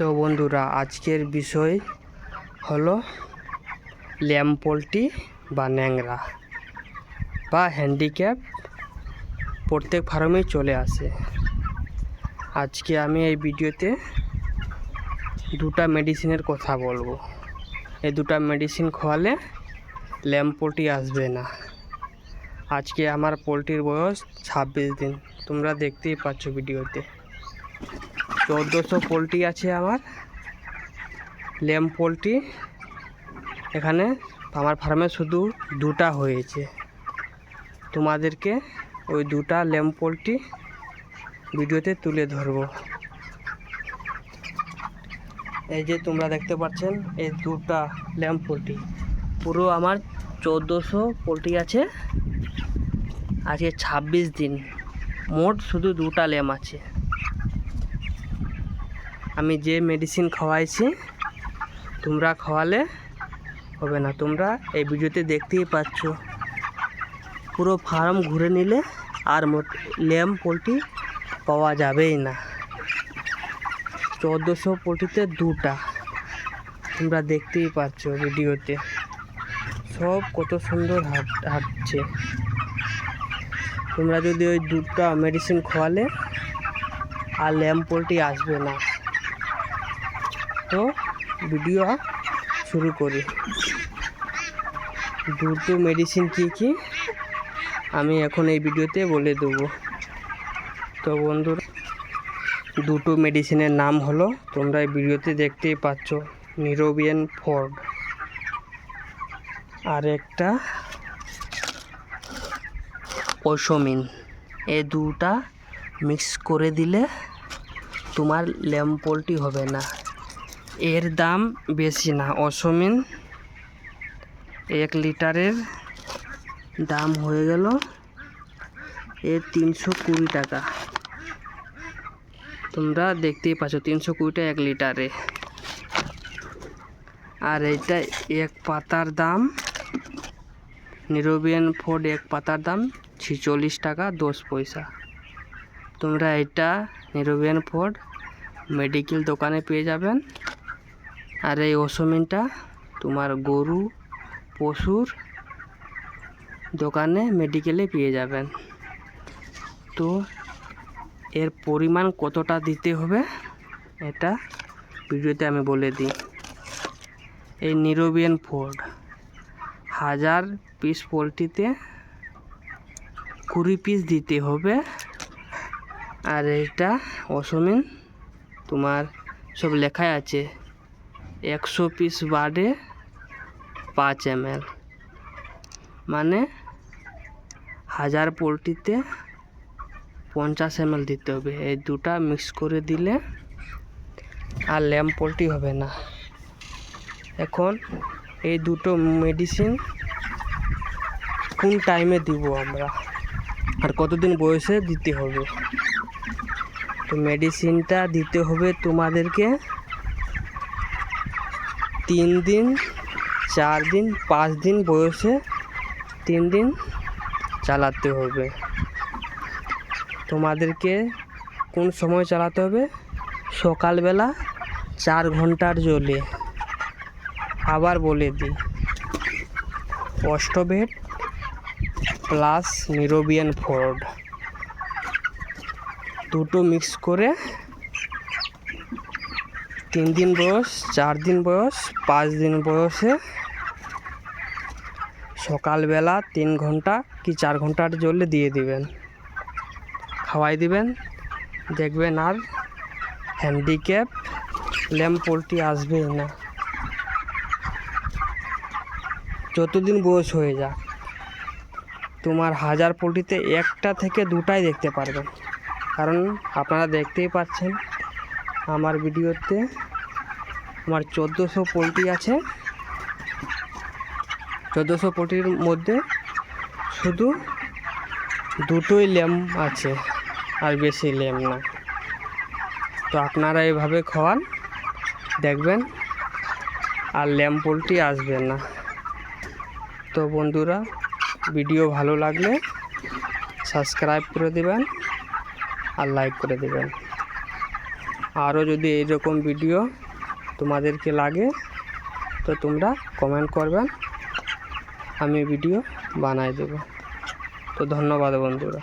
তো বন্ধুরা, আজকের বিষয় হলো ল্যাম্প পোলট্রি বা ন্যাংরা বা হ্যান্ডিক্যাপ প্রত্যেক ফার্মেই চলে আসে। আজকে আমি এই ভিডিওতে দুটা মেডিসিনের কথা বলব। এই দুটা মেডিসিন খোয়ালে ল্যাম্প পোলট্রি আসবে না। আজকে আমার পোলট্রির বয়স ছাব্বিশ দিন, তোমরা দেখতেই পাচ্ছ ভিডিওতে। চোদ্দোশো পোলট্রি আছে আমার। ল্যাম্প পোলট্রি। এখানে আমার ফার্মে শুধু দুটা হয়েছে। তোমাদেরকে ওই দুটা ল্যাম্প পোলট্রি ভিডিওতে তুলে ধরবো। এই যে তোমরা দেখতে পাচ্ছেন, এই দুটা ল্যাম্প পোলট্রি। পুরো আমার চোদ্দোশো পোলট্রি আছে। আজকে ছাব্বিশ দিন। মোট শুধু দুটা ল্যাম্প আছে। আমি যে মেডিসিন খাওয়াইছি, তোমরা খাওয়ালে হবে না। তোমরা এই ভিডিওতে দেখতেই পাচ্ছ। পুরো ফার্ম ঘুরে নিলে আর ল্যাম্প পোলট্রি পাওয়া যাবেই না। চোদ্দোশো পোলট্রিতে দুটা। তোমরা দেখতেই পাচ্ছ ভিডিওতে। সব কত সুন্দর হাঁট, হাঁটছে। তোমরা যদি ওই দুটা মেডিসিন খাওয়ালে আর ল্যাম্প পোলট্রি আসবে না। তো ভিডিও শুরু করি। দুটো মেডিসিন কী কী আমি এখন এই ভিডিওতে বলে দেবো। তো বন্ধুরা, দুটো মেডিসিনের নাম হলো, তোমরা এই ভিডিওতে দেখতেই পাচ্ছ নিরোবিয়ান ফর্ড আর একটা ওসমিন এ দুটা মিক্স করে দিলে তোমার ল্যাম্প পোলট্রি হবে না। এর দাম বেশি না অসমিন এক লিটারের দাম হয়ে গেল এর তিনশো কুড়ি টাকা। তোমরা দেখতেই পাচ্ছ, তিনশো কুড়ি টাকা এক লিটারে। আর এইটা এক পাতার দাম, নিরোবিয়ান ফোর্ড এক পাতার দাম ছিচল্লিশ টাকা দশ পয়সা। তোমরা এটা নিরোবিয়ান ফোর্ড মেডিকেল দোকানে পেয়ে যাবেন। আর এই ওসমিনটা তোমার গরু, পশুর দোকানে মেডিকেলে পেয়ে যাবেন। তো এর পরিমাণ কতটা দিতে হবে এটা ভিডিওতে আমি বলে দিই। এই নিরোবিয়ান ফোর্ড হাজার পিস পোলট্রিতে কুড়ি পিস দিতে হবে। আর এটা অসমিন তোমার সব লেখাই আছে। একশো পিস বার্ডে পাঁচ এম মানে হাজার পোলট্রিতে পঞ্চাশ এম দিতে হবে। এই দুটা মিক্স করে দিলে আর ল্যাম্প পোলট্রি হবে না। এখন এই দুটো মেডিসিন কোন টাইমে দিব আমরা? আর কতদিন বয়সে দিতে হবে? তো মেডিসিনটা দিতে হবে তোমাদেরকে তিন দিন, চার দিন, পাঁচ দিন বয়সে তিন দিন চালাতে হবে। তোমাদেরকে কোন সময় চালাতে হবে? সকালবেলা চার ঘণ্টার জলে। আবার বলে দিই, অষ্টভেট প্লাস নিরোবিয়ান ফোর্ড। দুটো মিক্স করে তিন দিন বয়স, চার দিন বয়স, পাঁচ দিন বয়সে সকালবেলা তিন ঘণ্টা কি চার ঘণ্টার জলে দিয়ে দিবেন। খাওয়াই দিবেন, দেখবেন আর হ্যান্ডিক্যাপ ল্যাম্প পোলট্রি আসবেই না। যতদিন বয়স হয়ে যাক, তোমার হাজার পোলট্রিতে একটা থেকে দুটাই দেখতে পারবেন। কারণ আপনারা দেখতেই পাচ্ছেন আমার ভিডিওতে আমার চোদ্দোশো পোলট্রি আছে। চোদ্দোশো পোলট্রির মধ্যে শুধু দুটোই ল্যাম্প আছে, আর বেশি ল্যাম্প না। তো আপনারা এভাবে খাওয়ান, দেখবেন, আর ল্যাম্প পোলট্রি আসবে না। তো বন্ধুরা, ভিডিও ভালো লাগলে সাবস্ক্রাইব করে দেবেন, আর লাইক করে দেবেন। আরও যদি এইরকম ভিডিও তোমাদেরকে লাগে, তো তোমরা কমেন্ট করবেন, আমি ভিডিও বানাই দেব। তো ধন্যবাদ বন্ধুরা।